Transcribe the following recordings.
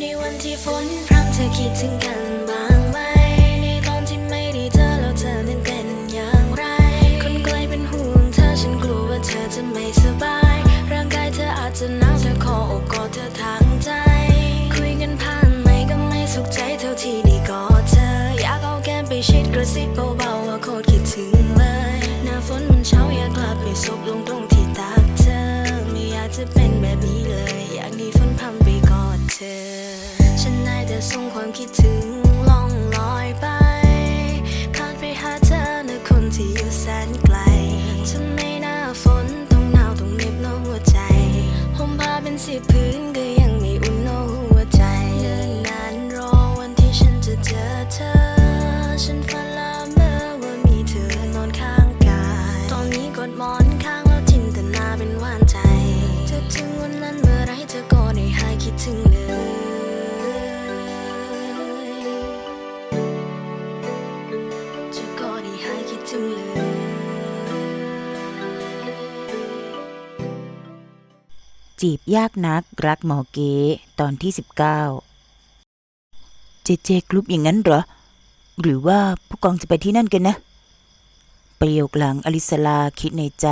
ในวันที่ฝนพรำเธอคิดถึงกัน จีบยากนักรักหมอเก๋ตอนที่สิบเก้าเจเจกรุ๊ปอย่างนั้นเหรอ หรือว่าผู้กองจะไปที่นั่นกันนะ ประโยคหลังอลิสลาคิดในใจ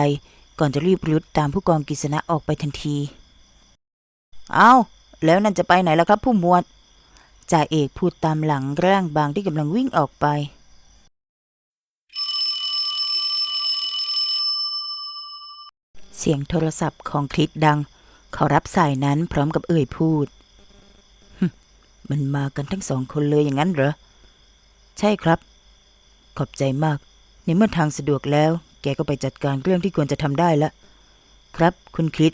ก่อนจะรีบรุดตามผู้กองกิษณะออกไปทันที เอาแล้วนั่นจะไปไหนล่ะครับผู้หมวดจ่าเอกพูดตามหลังร่างบางที่กำลังวิ่งออกไปเสียงโทรศัพท์ของคลิดดัง เขารับสายนั้นพร้อมกับเอ่ยพูด มันมากันทั้งสองคนเลยอย่างนั้นเหรอ ใช่ครับ ขอบใจมาก ในเมื่อทางสะดวกแล้ว แกก็ไปจัดการเรื่องที่ควรจะทำได้ละ ครับ คุณคิด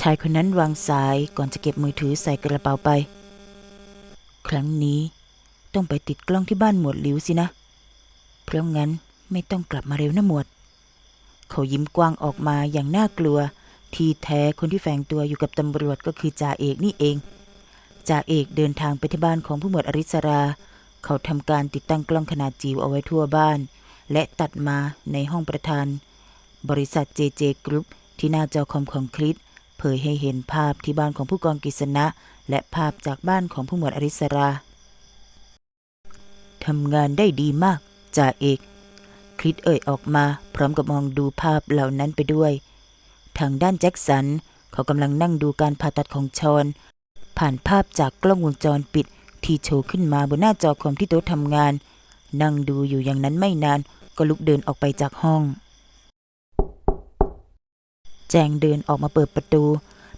ชายคนนั้นวางสายก่อนจะเก็บมือถือใส่กระเป๋าไป ครั้งนี้ต้องไปติดกล้องที่บ้านหมวดหลิวสินะ เพราะงั้นไม่ต้องกลับมาเร็วนะหมวด เขายิ้มกว้างออกมาอย่างน่ากลัว ที่แท้คนที่แฝงตัวอยู่กับตำรวจก็คือจ่าเอกนี่เอง จ่าเอกเดินทางไปที่บ้านของผู้หมวดอริสรา เขาทำการติดตั้งกล้องขนาดจิ๋วเอาไว้ทั่วบ้าน และตัดมาในห้องประธาน บริษัท JJ Group ที่หน้าจอคอมของคลิปเผยให้เห็นภาพที่บ้านของผู้กองกิษณะ และภาพจากบ้านของผู้หมวดอริสราทำงานได้ดีมากจ่าเอกคริสเอ่ยออกมา พร้อมกับมองดูภาพเหล่านั้นไปด้วย ทางด้านแจ็คสัน เขากำลังนั่งดูการผ่าตัดของชอน ผ่านภาพจากกล้องวงจรปิด ที่โชว์ขึ้นมาบนหน้าจอคอมที่โต๊ะทำงาน นั่งดูอยู่อย่างนั้นไม่นานก็ลุกเดินออกไปจากห้อง แจงเดินออกมาเปิดประตู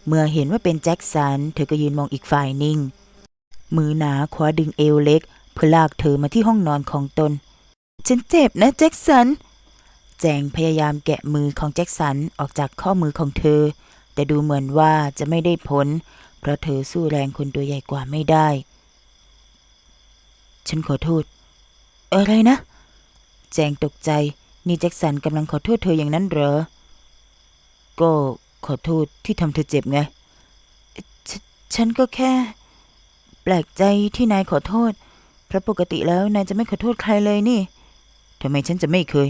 เมื่อเห็นว่าเป็นแจ็คสัน เธอก็ยืนมองอีกฝ่ายนิ่ง มือหนาคว้าดึงเอวเล็ก เพื่อลากเธอมาที่ห้องนอนของตน ฉันเจ็บนะแจ็คสัน แจงพยายามแกะมือของแจ็คสันออกจากข้อมือของเธอ แต่ดูเหมือนว่าจะไม่ได้ผล เพราะเธอสู้แรงคนตัวใหญ่กว่าไม่ได้ ฉันขอโทษ อะไรนะ แจงตกใจ นี่แจ็คสันกำลังขอโทษเธออย่างนั้นเหรอ ก็ขอโทษที่ทำเธอเจ็บไงฉฉันก็แค่ แปลกใจที่นายขอโทษ เพราะปกติแล้วนายจะไม่ขอโทษใครเลยนี่ทำไมฉันจะไม่เคย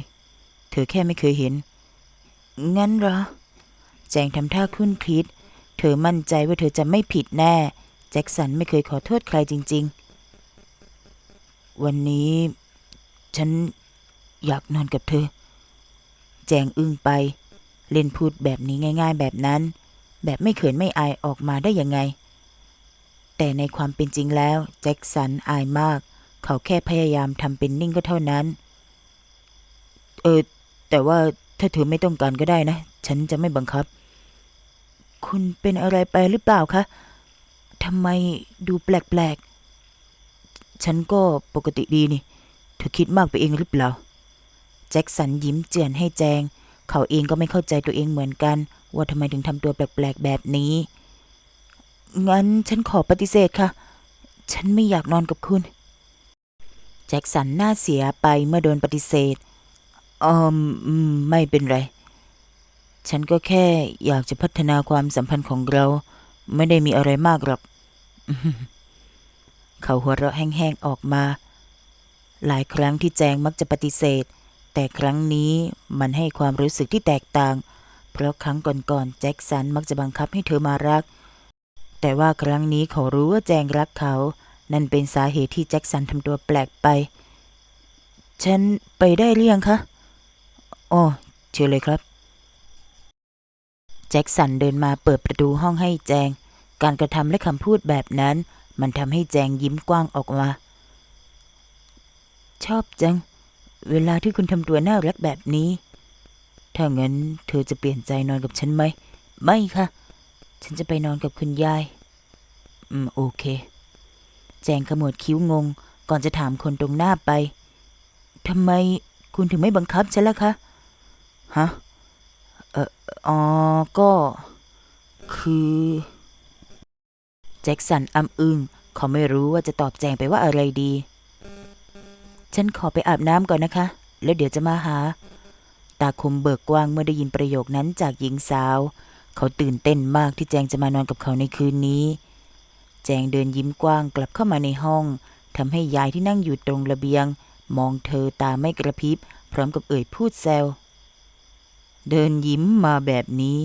เธอแค่ไม่เคยเห็น งั้นเหรอ แจงทำท่าคุ้นคิด เธอมั่นใจว่าเธอจะไม่ผิดแน่ แจ็คสันไม่เคยขอโทษใครจริง ๆ วันนี้ ฉันอยากนอนกับเธอ แจงอึ้งไป เล่นพูดแบบนี้ง่าย ๆ แบบนั้น แบบไม่เขินไม่อายออกมาได้ยังไง แต่ในความเป็นจริงแล้ว แจ็คสันอายมาก เขาแค่พยายามทำเป็นนิ่งก็เท่านั้น เออ แต่ว่าถ้าเธอไม่ต้องการก็ได้นะ ฉันจะไม่บังคับ คุณเป็นอะไรไปหรือเปล่าคะทำไมดูแปลกๆ ฉันก็ปกติดีนี่ เธอคิดมากไปเองหรือเปล่า แจ็คสันยิ้มเจือนให้แจง เขาเองก็ไม่เข้าใจตัวเองเหมือนกัน ว่าทำไมถึงทำตัวแปลกๆ แบบนี้ งั้นฉันขอปฏิเสธค่ะ ฉันไม่อยากนอนกับคุณ แจ็คสันหน้าเสียไปเมื่อโดนปฏิเสธ อืมอืมไม่เป็นไร ฉันก็แค่อยากจะพัฒนาความสัมพันธ์ของเรา ไม่ได้มีอะไรมากหรอก เขาหัวเราะแห้งๆออกมา หลายครั้งที่แจงมักจะปฏิเสธ แต่ครั้งนี้มันให้ความรู้สึกที่แตกต่าง เพราะครั้งก่อนๆแจ็คสันมักจะบังคับให้เธอมารัก แต่ว่าครั้งนี้เขารู้ว่าแจงรักเขา นั่นเป็นสาเหตุที่แจ็คสันทำตัวแปลกไป ฉันไปได้หรือยังคะ อ๋อเชิญเลยครับ แจ็คสันเดินมาเปิดประตูห้องให้แจง การกระทำและคำพูดแบบนั้น มันทำให้แจงยิ้มกว้างออกมา ชอบจัง เวลาที่คุณทำตัวน่ารักแบบนี้ ถ้างั้นเธอจะเปลี่ยนใจนอนกับฉันไหม ไม่ค่ะ ฉันจะไปนอนกับคุณยาย อืม โอเค แจงขมวดคิ้วงง ก่อนจะถามคนตรงหน้าไปทำไมคุณถึงไม่บังคับฉันล่ะคะ ฮะ เอออ๋อก็ คือ แจ็คสันอำอึงเขาไม่รู้ว่าจะตอบแจงไปว่าอะไรดี ฉันขอไปอาบน้ำก่อนนะคะ แล้วเดี๋ยวจะมาหา ตาคมเบิกกว้างเมื่อได้ยินประโยคนั้นจากหญิงสาว เขาตื่นเต้นมากที่แจงจะมานอนกับเขาในคืนนี้ แจงเดินยิ้มกว้างกลับเข้ามาในห้องทำให้ยายที่นั่งอยู่ตรงระเบียง มองเธอตาไม่กระพริบ พร้อมกับเอ่ยพูดแซว เดินยิ้มมาแบบนี้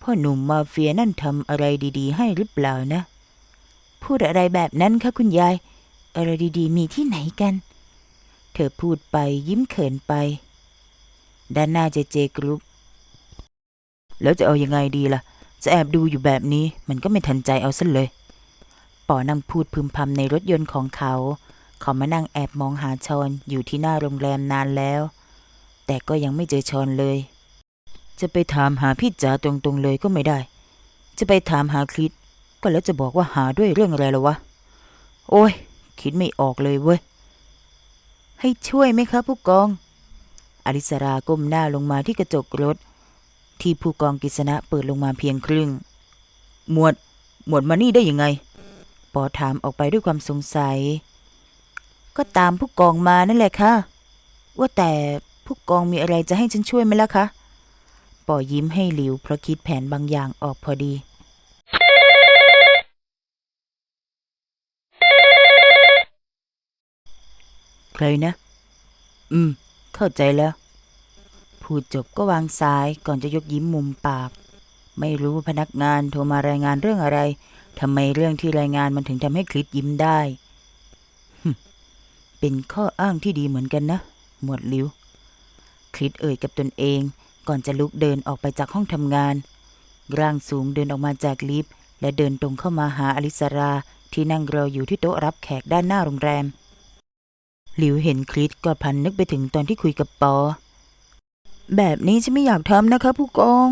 พ่อหนุ่มมาเฟียนั่นทำอะไรดี ๆ ให้หรือเปล่านะ พูดอะไรแบบนั้นคะคุณยาย อะไรดีๆ มีที่ไหนกัน เธอพูดไปยิ้มเขินไป ด้านหน้าเจเจกรุ๊ปแล้วจะเอายังไงดีล่ะ จะแอบดูอยู่แบบนี้มันก็ไม่ทันใจเอาซะเลยปอนั่งพูดพึมพำในรถยนต์ของเขา เขามานั่งแอบมองหาชอนอยู่ที่หน้าโรงแรมนานแล้ว แต่ก็ยังไม่เจอชอนเลย จะไปถามหาพี่จ๋าตรงๆเลยก็ไม่ได้ จะไปถามหาคลิดก็แล้วจะบอกว่าหาด้วยเรื่องอะไรละวะ โอ้ย คิดไม่ออกเลยเว้ย ให้ช่วยไหมครับผู้กองอลิสราก้มหน้าลงมาที่กระจกรถ ที่ผู้กองกิษณะเปิดลงมาเพียงครึ่ง หมวด หมวดมานี่ได้ยังไง ปอถามออกไปด้วยความสงสัย ก็ตามผู้กองมานั่นแหละค่ะ ว่าแต่ผู้กองมีอะไรจะให้ฉันช่วยไหมล่ะคะ ปอยิ้มให้หลิวเพราะคิดแผนบางอย่างออกพอดี ใครนะ อืม เข้าใจแล้ว พูดจบก็วางสายก่อนจะยกยิ้มมุมปาก ไม่รู้พนักงานโทรมารายงานเรื่องอะไรทำไมเรื่องที่รายงานมันถึงทำให้คลิดยิ้มได้เป็นข้ออ้างที่ดีเหมือนกันนะ หมวดลิว คลิดเอ่ยกับตนเอง ก่อนจะลุกเดินออกไปจากห้องทำงาน ร่างสูงเดินออกมาจากลิฟต์และเดินตรงเข้ามาหาอลิสราที่นั่งรออยู่ที่โต๊ะรับแขกด้านหน้าโรงแรม หลิวเห็นคลิดก็พันนึกไปถึงตอนที่คุยกับปอ แบบนี้ฉันไม่อยากทำนะคะ ผู้กอง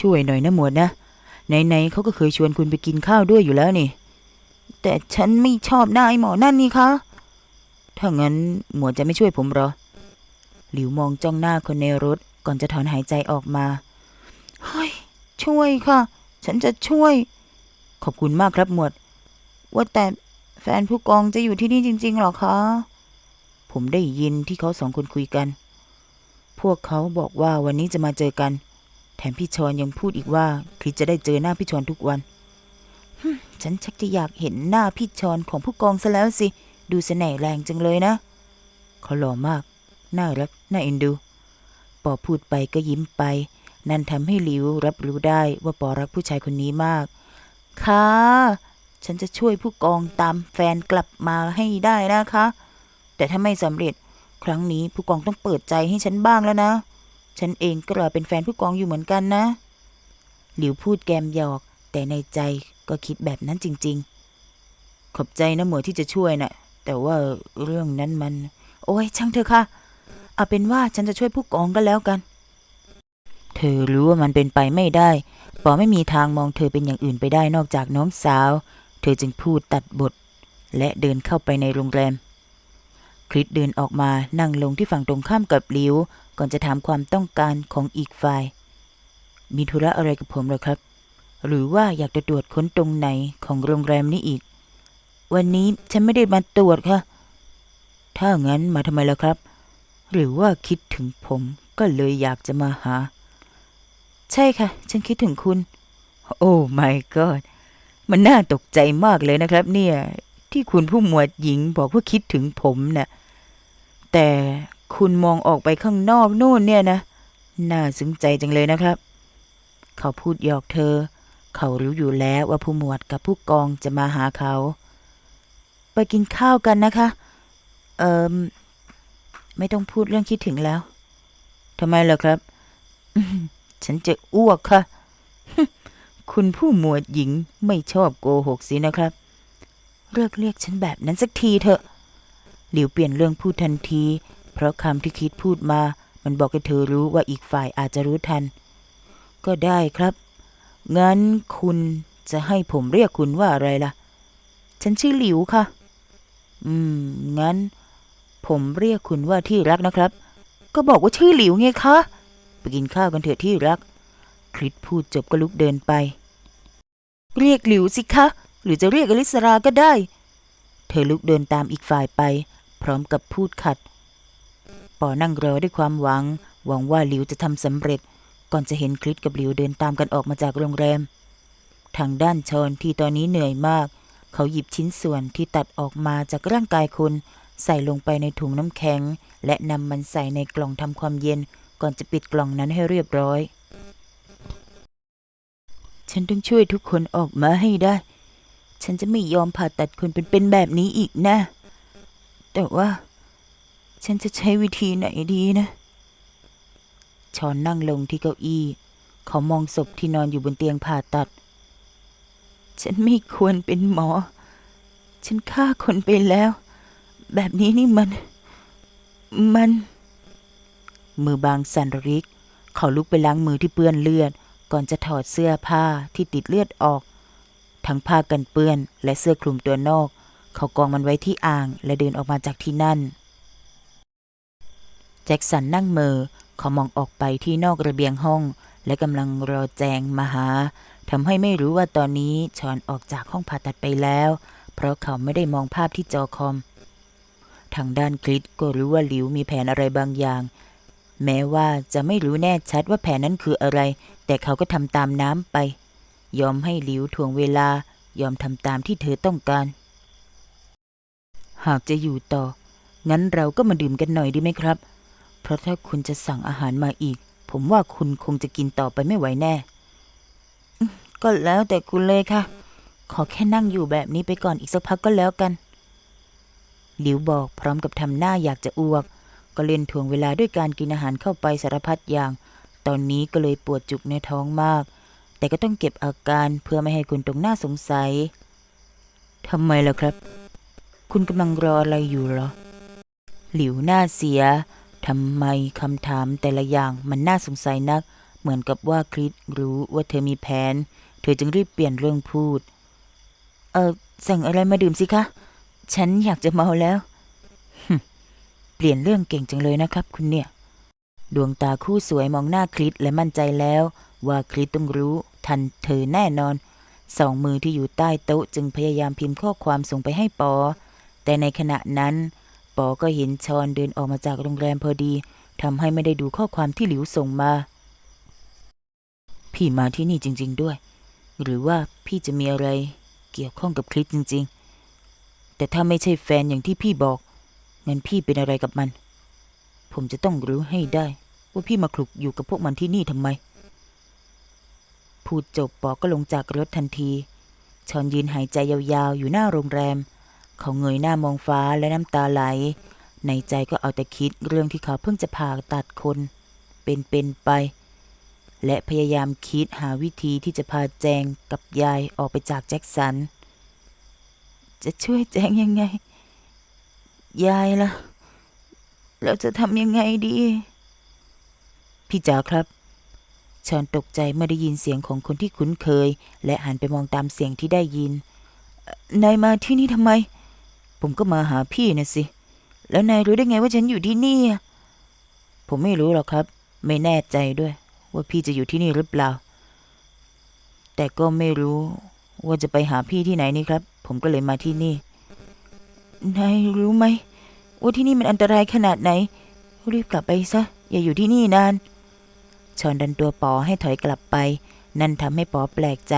ช่วยหน่อยนะหมวดนะ ไหนๆเขาก็เคยชวนคุณไปกินข้าวด้วยอยู่แล้วนี่ แต่ฉันไม่ชอบหน้าไอหมอนั่นนี่คะถ้างั้นหมวดจะไม่ช่วยผมหรอ หลิวมองจ้องหน้าคนในรถ ก่อนจะถอนหายใจออกมาเฮ้ยช่วยค่ะ ฉันจะช่วย ขอบคุณมากครับหมวด ว่าแต่แฟนผู้กองจะอยู่ที่นี่จริงๆหรอคะ ผมได้ยินที่เขาสองคนคุยกัน พวกเขาบอกว่าวันนี้จะมาเจอกัน แถมพี่ชอนยังพูดอีกว่าคริสจะได้เจอหน้าพี่ชอนทุกวันฉันชักจะอยากเห็นหน้าพี่ชอนของผู้กองซะแล้วสิ ดูเสน่ห์แรงจังเลยนะ เขาหล่อมาก น่ารัก น่าเอ็นดู ปอพูดไปก็ยิ้มไป นั่นทำให้หลิวรับรู้ได้ว่าปอรักผู้ชายคนนี้มาก ค่ะ ฉันจะช่วยผู้กองตามแฟนกลับมาให้ได้นะคะ แต่ถ้าไม่สำเร็จครั้งนี้ผู้กองต้องเปิดใจให้ฉันบ้างแล้วนะ ฉันเองก็รอเป็นแฟนผู้กองอยู่เหมือนกันนะ หลิวพูดแกมหยอก แต่ในใจก็คิดแบบนั้นจริง ๆ ขอบใจนะหมวยที่จะช่วยนะ่ะแต่ว่าเรื่องนั้นมัน โอ้ยช่างเถอะค่ะ เอาเป็นว่าฉันจะช่วยผู้กองก็แล้วกัน เธอรู้ว่ามันเป็นไปไม่ได้ปอไม่มีทางมองเธอเป็นอย่างอื่นไปได้นอกจากน้องสาว เธอจึงพูดตัดบท และเดินเข้าไปในโรงแรม คริสเดินออกมานั่งลงที่ฝั่งตรงข้ามกับลิว ก่อนจะถามความต้องการของอีกฝ่าย มีธุระอะไรกับผมเหรอครับ หรือว่าอยากจะตรวจค้นตรงไหนของโรงแรมนี้อีก วันนี้ฉันไม่ได้มาตรวจค่ะ ถ้างั้นมาทำไมล่ะครับ หรือว่าคิดถึงผมก็เลยอยากจะมาหา ใช่ค่ะ ฉันคิดถึงคุณ โอ้ my god มันน่าตกใจมากเลยนะครับ เนี่ย ที่คุณผู้หมวดหญิงบอกว่าคิดถึงผมน่ะแต่คุณมองออกไปข้างนอกนู่นเนี่ยนะ น่าซึ้งใจจังเลยนะครับ เขาพูดหยอกเธอ เขารู้อยู่แล้วว่าผู้หมวดกับผู้กองจะมาหาเขา ไปกินข้าวกันนะคะ เอิม ไม่ต้องพูดเรื่องคิดถึงแล้วทำไมล่ะครับ ฉันจะอ้วกค่ะ คุณผู้หมวดหญิงไม่ชอบโกหกสินะครับ เลิกเรียกฉันแบบนั้นสักทีเถอะ หลิวเปลี่ยนเรื่องพูดทันที เพราะคำที่คิดพูดมา มันบอกให้เธอรู้ว่าอีกฝ่ายอาจจะรู้ทัน ก็ได้ครับ งั้นคุณจะให้ผมเรียกคุณว่าอะไรล่ะ ฉันชื่อหลิวค่ะ อืม งั้น ผมเรียกคุณว่าที่รักนะครับ ก็บอกว่าชื่อหลิวไงคะ ไปกินข้าวกันเถอะที่รัก คริสพูดจบก็ลุกเดินไป เรียกหลิวสิคะ หรือจะเรียกอลิสราก็ได้ เธอลุกเดินตามอีกฝ่ายไป พร้อมกับพูดขัด ปอนั่งรอด้วยความหวัง หวังว่าหลิวจะทำสำเร็จ ก่อนจะเห็นคริสกับหลิวเดินตามกันออกมาจากโรงแรม ทางด้านชอนที่ตอนนี้เหนื่อยมาก เขาหยิบชิ้นส่วนที่ตัดออกมาจากร่างกายคน ใส่ลงไปในถุงน้ำแข็ง และนำมันใส่ในกล่องทำความเย็น ก่อนจะปิดกล่องนั้นให้เรียบร้อย ฉันต้องช่วยทุกคนออกมาให้ได้ ฉันจะไม่ยอมผ่าตัดคนเป็นๆแบบนี้อีกนะ แต่ว่า ฉันจะใช้วิธีไหนดีนะ ชอนนั่งลงที่เก้าอี้ เขามองศพที่นอนอยู่บนเตียงผ่าตัด ฉันไม่ควรเป็นหมอ ฉันฆ่าคนไปแล้ว แบบนี้นี่มัน มัน มือบางสันริก เขาลุกไปล้างมือที่เปื้อนเลือด ก่อนจะถอดเสื้อผ้าที่ติดเลือดออก ทั้งผ้ากันเปื้อน และเสื้อคลุมตัวนอก เขากองมันไว้ที่อ่าง และเดินออกมาจากที่นั่น แจ็คสันนั่งเมอเขามองออกไปที่นอกระเบียงห้อง และกำลังรอแจงมาหาทำให้ไม่รู้ว่าตอนนี้ชอนออกจากห้องผ่าตัดไปแล้ว เพราะเขาไม่ได้มองภาพที่จอคอม ทางด้านคริสก็รู้ว่าหลิวมีแผนอะไรบางอย่าง แม้ว่าจะไม่รู้แน่ชัดว่าแผนนั้นคืออะไร แต่เขาก็ทำตามน้ำไป ยอมให้หลิวทวงเวลา ยอมทำตามที่เธอต้องการ หากจะอยู่ต่อ งั้นเราก็มาดื่มกันหน่อยดีไหมครับ เพราะถ้าคุณจะสั่งอาหารมาอีก ผมว่าคุณคงจะกินต่อไปไม่ไหวแน่ ก็แล้วแต่คุณเลยค่ะ ขอแค่นั่งอยู่แบบนี้ไปก่อนอีกสักพักก็แล้วกัน หลิวบอกพร้อมกับทำหน้าอยากจะอ้วก ก็เล่นถ่วงเวลาด้วยการกินอาหารเข้าไปสารพัดอย่าง ตอนนี้ก็เลยปวดจุกในท้องมาก แต่ก็ต้องเก็บอาการเพื่อไม่ให้คุณตรงหน้าสงสัยทำไมล่ะครับ คุณกำลังรออะไรอยู่หรอ หลิวหน้าเสียทำไมคำถามแต่ละอย่างมันน่าสงสัยนัก เหมือนกับว่าคริสรู้ว่าเธอมีแผน เธอจึงรีบเปลี่ยนเรื่องพูด เออสั่งอะไรมาดื่มสิคะ ฉันอยากจะเมาแล้ว เปลี่ยนเรื่องเก่งจังเลยนะครับ คุณเนี่ย ดวงตาคู่สวยมองหน้าคริสและมั่นใจแล้ว ว่าคริสต้องรู้ ทันเธอแน่นอน สองมือที่อยู่ใต้โต๊ะจึงพยายามพิมพ์ข้อความส่งไปให้ปอ แต่ในขณะนั้น ปอก็เห็นชอนเดินออกมาจากโรงแรมพอดีทำให้ไม่ได้ดูข้อความที่หลิวส่งมา พี่มาที่นี่จริง ๆด้วย หรือว่าพี่จะมีอะไรเกี่ยวข้องกับคริสจริง ๆ แต่ถ้าไม่ใช่แฟนอย่างที่พี่บอก งั้นพี่เป็นอะไรกับมัน ผมจะต้องรู้ให้ได้ ว่าพี่มาคลุกอยู่กับพวกมันที่นี่ทำไม พูดจบปอก็ลงจากรถทันทีชอนยืนหายใจยาวๆ อยู่หน้าโรงแรม เขาเงยหน้ามองฟ้าและน้ำตาไหล ในใจก็เอาแต่คิดเรื่องที่เขาเพิ่งจะผ่าตัดคน เป็นๆไป และพยายามคิดหาวิธีที่จะพาแจงกับยายออกไปจากแจ็คสัน จะช่วยแจงยังไง ยายล่ะ เราจะทำยังไงดี พี่จ๋าครับชอนตกใจเมื่อได้ยินเสียงของคนที่คุ้นเคย และหันไปมองตามเสียงที่ได้ยิน นายมาที่นี่ทำไม ผมก็มาหาพี่นะสิ แล้วนายรู้ได้ไงว่าฉันอยู่ที่นี่ ผมไม่รู้หรอกครับ ไม่แน่ใจด้วย ว่าพี่จะอยู่ที่นี่หรือเปล่า แต่ก็ไม่รู้ว่าจะไปหาพี่ที่ไหนนี่ครับ ผมก็เลยมาที่นี่ นายรู้ไหมว่าที่นี่มันอันตรายขนาดไหน รีบกลับไปซะ อย่าอยู่ที่นี่นาน ชอนดันตัวปอให้ถอยกลับไป นั่นทำให้ปอแปลกใจ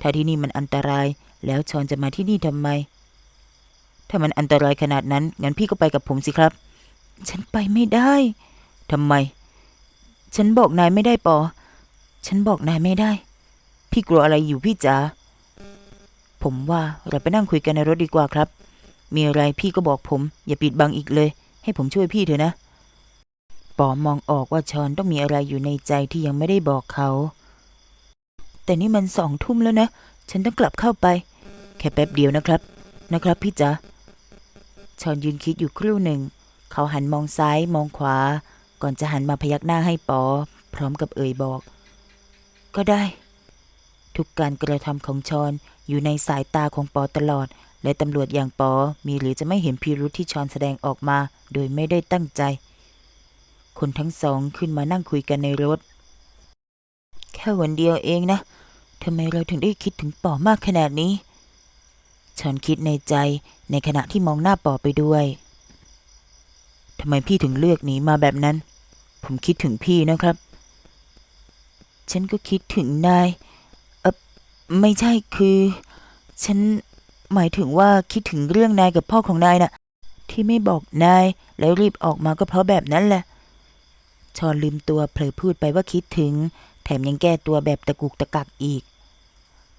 ถ้าที่นี่มันอันตราย แล้วชอนจะมาที่นี่ทำไม ถ้ามันอันตรายขนาดนั้น งั้นพี่ก็ไปกับผมสิครับ ฉันไปไม่ได้ทำไม ฉันบอกนายไม่ได้ปอ ฉันบอกนายไม่ได้พพี่กลัวอะไรอยู่พี่จ๋า ผมว่าเราไปนั่งคุยกันในรถดีกว่าครับ มีอะไรพี่ก็บอกผม อย่าปิดบังอีกเลย ให้ผมช่วยพี่เถอะนะ ปอมองออกว่าชอนต้องมีอะไรอยู่ในใจที่ยังไม่ได้บอกเขา แต่นี่มันสองทุ่มแล้วนะ ฉันต้องกลับเข้าไป แค่แป๊บเดียวนะครับ นะครับพี่จ๋าชอนยืนคิดอยู่ครู่หนึ่ง เขาหันมองซ้ายมองขวา ก่อนจะหันมาพยักหน้าให้ปอ พร้อมกับเอ่ยบอก ก็ได้ ทุกการกระทำของชอน อยู่ในสายตาของปอตลอด และตำรวจอย่างปอมีหรือจะไม่เห็นพิรุธที่ชอนแสดงออกมา โดยไม่ได้ตั้งใจ คนทั้งสองขึ้นมานั่งคุยกันในรถ แค่วันเดียวเองนะทำไมเราถึงได้คิดถึงปอมากขนาดนี้ ชอนคิดในใจในขณะที่มองหน้าปอไปด้วยทำไมพี่ถึงเลือกหนีมาแบบนั้น ผมคิดถึงพี่นะครับ ฉันก็คิดถึงนาย ไม่ใช่คือ ฉันหมายถึงว่าคิดถึงเรื่องนายกับพ่อของนายน่ะ ที่ไม่บอกนายแล้วรีบออกมาก็เพราะแบบนั้นแหละ ชอนลืมตัวเผลอพูดไปว่าคิดถึง แถมยังแก้ตัวแบบตะกุกตะกักอีก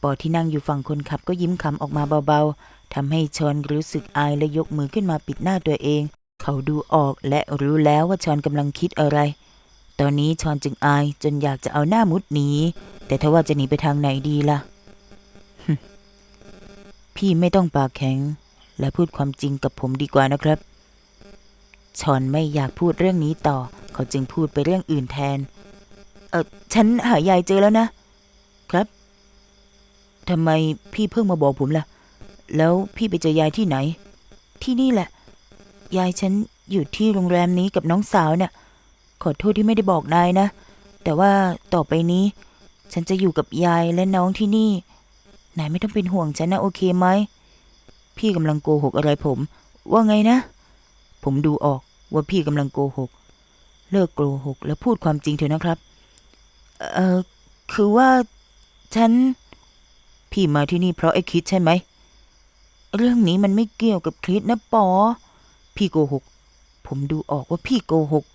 ปอที่นั่งอยู่ฝั่งคนขับก็ยิ้มขำออกมาเบาๆทำให้ชอนรู้สึกอายและยกมือขึ้นมาปิดหน้าตัวเอง เขาดูออกและรู้แล้วว่าชอนกำลังคิดอะไร ตอนนี้ชอนจึงอายจนอยากจะเอาหน้ามุดหนีแต่ถ้าว่าจะหนีไปทางไหนดีล่ะ พี่ไม่ต้องปากแข็ง และพูดความจริงกับผมดีกว่านะครับ ชอนไม่อยากพูดเรื่องนี้ต่อ เขาจึงพูดไปเรื่องอื่นแทน เออฉันหายายเจอแล้วนะ ครับทำไมพี่เพิ่งมาบอกผมล่ะ แล้วพี่ไปเจอยายที่ไหน ที่นี่แหละ ยายฉันอยู่ที่โรงแรมนี้กับน้องสาวเนี่ย ขอโทษที่ไม่ได้บอกนายนะ แต่ว่าต่อไปนี้ ฉันจะอยู่กับยายและน้องที่นี่ นายไม่ต้องเป็นห่วงฉันนะโอเคไหม พี่กำลังโกหกอะไรผม ว่าไงนะ ผมดูออกว่าพี่กำลังโกหก เลิกโกหก แล้วพูดความจริงเถอะนะครับ เอ่อ คือว่าฉัน พี่มาที่นี่เพราะไอ้คิดใช่ไหม เรื่องนี้มันไม่เกี่ยวกับคริสนะปอ พี่โกหก ผมดูออกว่าพี่โกหก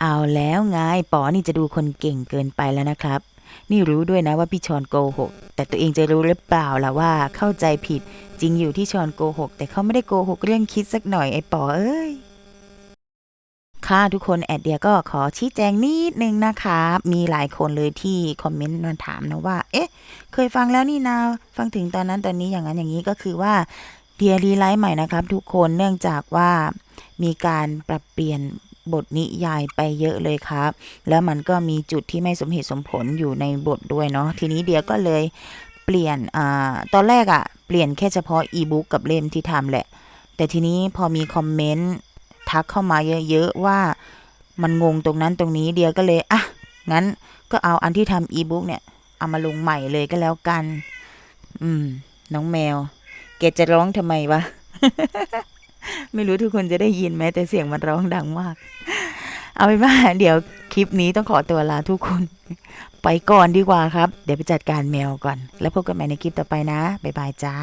เอาแล้วไงปอนี่จะดูคนเก่งเกินไปแล้วนะครับ นี่รู้ด้วยนะว่าพี่ชอนโกหก แต่ตัวเองจะรู้หรือเปล่าล่ะว่าเข้าใจผิด จริงอยู่ที่ชอนโกหก แต่เขาไม่ได้โกหกเรื่องคิดสักหน่อยไอ้ปอเอ้ยค่ะทุกคนแอดเดียก็ขอชี้แจงนิดนึงนะคะมีหลายคนเลยที่คอมเมนต์มาถามนะว่า เอ๊ะ เคยฟังแล้วนี่นาฟังถึงตอนนั้นตอนนี้อย่างนั้นอย่างนี้ก็คือว่าเดียรีไลท์ใหม่นะครับ ทุกคนเนื่องจากว่ามีการปรับเปลี่ยน บทนิยายไปเยอะเลยครับ แล้วมันก็มีจุดที่ไม่สมเหตุสมผลอยู่ในบทด้วยเนาะทีนี้เดียก็เลยเปลี่ยนอ่าตอนแรกอะ่ะ เปลี่ยนแค่เฉพาะอีบุ๊กกับเล่มที่ทำแหละ แต่ทีนี้พอมีคอมเมนต์ทักเข้ามาเยอะๆว่ามันงงตรงนั้นตรงนี้เดียก็เลยอะงั้นก็เอาอันที่ทำอีบุ๊กเนี่ย เอามาลงใหม่เลยก็แล้วกัน อืม น้องแมวแกจะร้องทำไมวะ ไม่รู้ทุกคนจะได้ยินไหมแต่เสียงมันร้องดังมาก เอาเป็นว่าเดี๋ยวคลิปนี้ต้องขอตัวลาทุกคน ไปก่อนดีกว่าครับ เดี๋ยวไปจัดการแมวก่อน แล้วพบกันใหม่ในคลิปต่อไปนะ บ๊ายบายจ้า